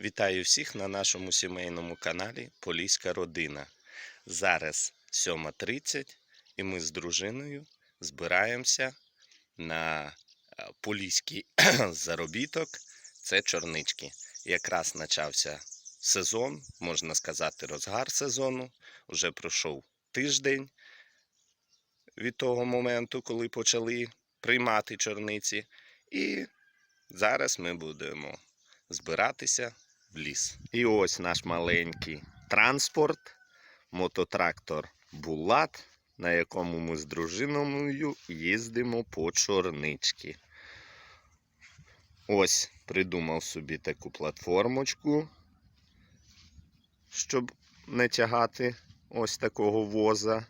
Вітаю всіх на нашому сімейному каналі Поліська родина. Зараз 7.30 і ми з дружиною збираємося на е, поліський заробіток. Це чорнички. Якраз почався сезон, можна сказати, розгар сезону. Уже пройшов тиждень від того моменту, коли почали приймати чорниці. І зараз ми будемо збиратися в ліс. І ось наш маленький транспорт, мототрактор Булат, на якому ми з дружиною їздимо по чорнички. Ось придумав собі таку платформочку, щоб не тягати ось такого воза.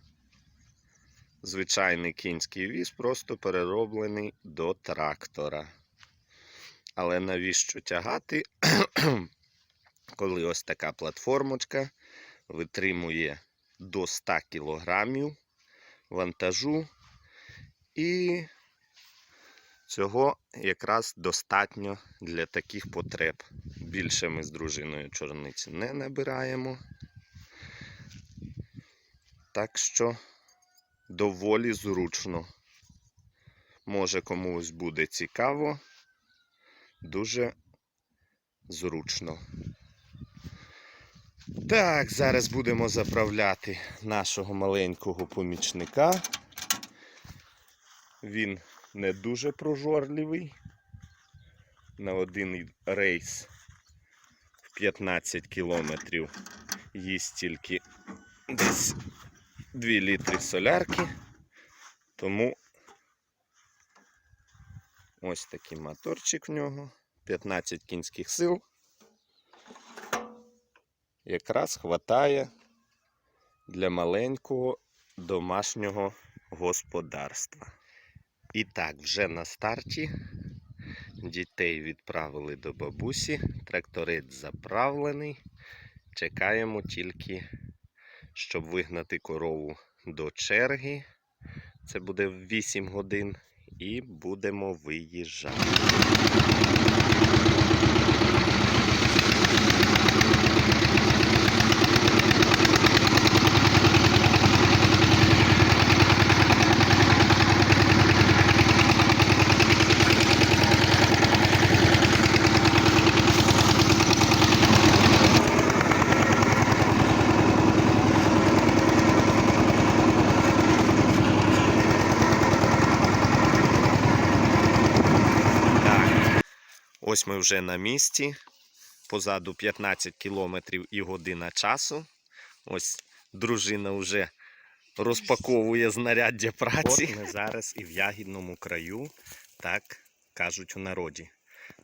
Звичайний кінський віз, просто перероблений до трактора. Але навіщо тягати, коли ось така платформочка витримує до 100 кг вантажу, і цього якраз достатньо для таких потреб. Більше ми з дружиною чорниці не набираємо. Так що доволі зручно. Може комусь буде цікаво дуже зручно. Так, зараз будемо заправляти нашого маленького помічника. Він не дуже прожорливий. На один рейс в 15 кілометрів їсть тільки десь 2 літри солярки. Тому Ось такий моторчик в нього. 15 кінських сил. Якраз хватає для маленького домашнього господарства. І так, вже на старті дітей відправили до бабусі. Тракторець заправлений. Чекаємо тільки, щоб вигнати корову до черги. Це буде 8 годин і будемо виїжджати. Так, ось ми вже на місці. Позаду 15 кілометрів і година часу. Ось дружина вже розпаковує знаряддя праці. От ми зараз і в ягідному краю, так кажуть у народі.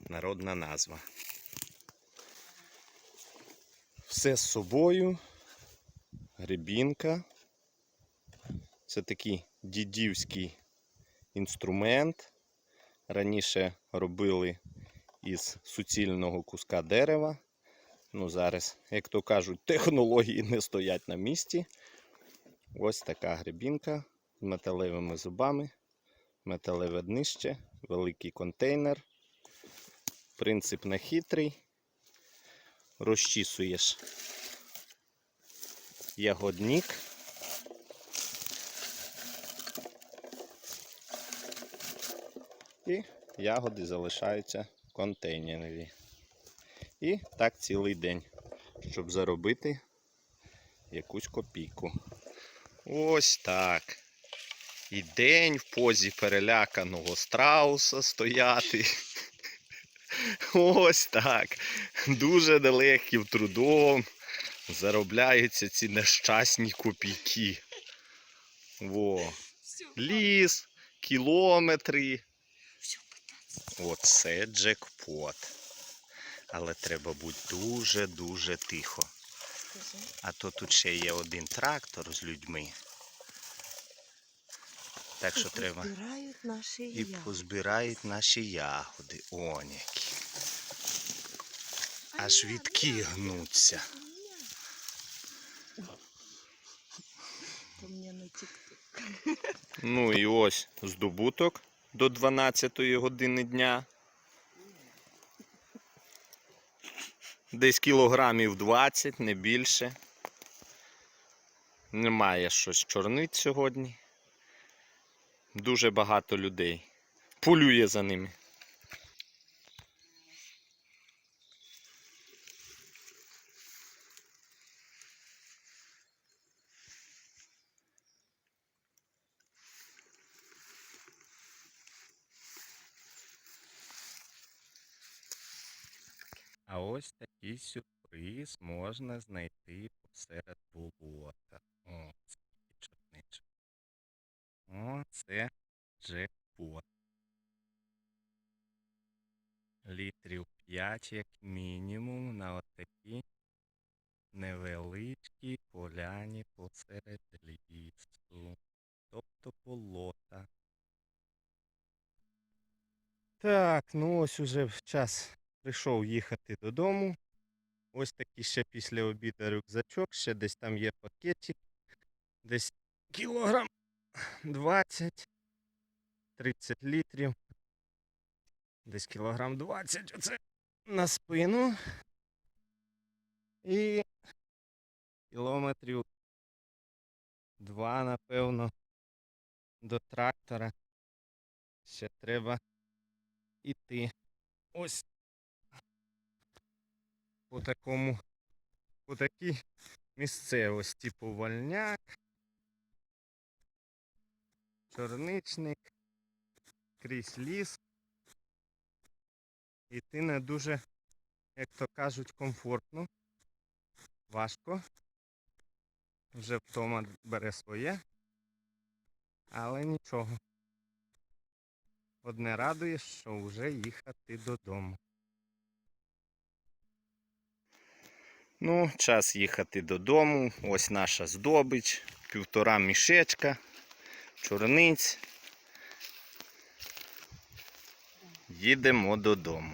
Народна назва. Все з собою. Гребінка. Це такий дідівський інструмент. Раніше робили із суцільного куска дерева. Ну, зараз, як то кажуть, технології не стоять на місці. Ось така гребінка з металевими зубами, металеве днище, великий контейнер. Принцип не хитрий. Розчісуєш ягодник. І ягоди залишаються контейнері. І так цілий день, щоб заробити якусь копійку. Ось так. І день в позі переляканого страуса стояти. Ось так. Дуже нелегким трудом заробляються ці нещасні копійки. Во. Ліс, кілометри. Оце джекпот. Але треба бути дуже-дуже тихо. А то тут ще є один трактор з людьми. Так що треба. Збирають наші І ягоди. позбирають наші ягоди. Он які. Аж відки гнуться. Ну і ось здобуток до 12 години дня. Десь кілограмів 20, не більше. Немає щось чорнить сьогодні. Дуже багато людей. Полює за ними. А ось такий сюрприз можна знайти посеред болота. О, чорничок. О, це джекпот. Літрів 5 як мінімум на отакій невеличкій поляні посеред лісу. Тобто болота. Так, ну ось уже час прийшов їхати додому. Ось такий ще після обіду рюкзачок, ще десь там є пакетик. Десь кілограм 20, 30 літрів. Десь кілограм 20. Оце на спину. І кілометрів 2, напевно, до трактора. Ще треба іти. Ось по такому, по такій місцевості, типу вальняк, чорничник, крізь ліс. Іти не дуже, як то кажуть, комфортно, важко. Вже втома бере своє, але нічого. Одне радує, що вже їхати додому. Ну, час їхати додому. Ось наша здобич, півтора мішечка, чорниць. Їдемо додому.